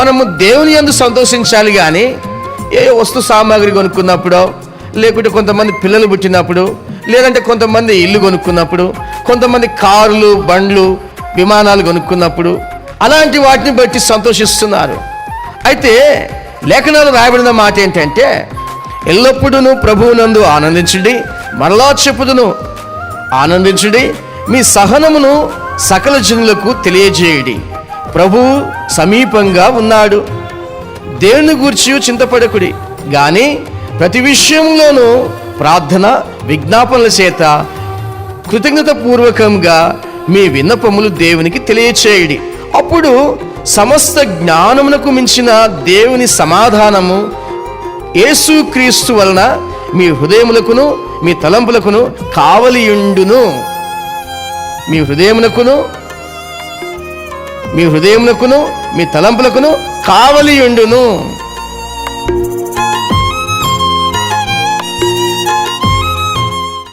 మనము దేవుని యందు సంతోషించాలి కానీ ఏ వస్తు సామాగ్రి కొనుక్కున్నప్పుడో లేకుంటే కొంతమంది పిల్లలు పుట్టినప్పుడు లేదంటే కొంతమంది ఇల్లు కొనుక్కున్నప్పుడు కొంతమంది కార్లు బండ్లు విమానాలు కొనుక్కున్నప్పుడు అలాంటి వాటిని బట్టి సంతోషిస్తున్నారు. అయితే లేఖనాలు రాయబడిన మాట ఏంటంటే ఎల్లప్పుడూ ప్రభువునందు ఆనందించుడి మరలా చెప్పుదును ఆనందించుడి మీ సహనమును సకల జనులకు తెలియజేయడి. ప్రభు సమీపంగా ఉన్నాడు. దేవుని గూర్చి చింతపడకుడి. కానీ ప్రతి విషయంలోనూ ప్రార్థన విజ్ఞాపనల చేత కృతజ్ఞత పూర్వకంగా మీ విన్నపములు దేవునికి తెలియచేయడి. అప్పుడు సమస్త జ్ఞానమునకు మించిన దేవుని సమాధానము యేసుక్రీస్తు వలన మీ హృదయములకును మీ తలంపులకును కావలియుండును. మీ హృదయమునకును మీ హృదయమునకును మీ తలంపులకును కావలియుండును.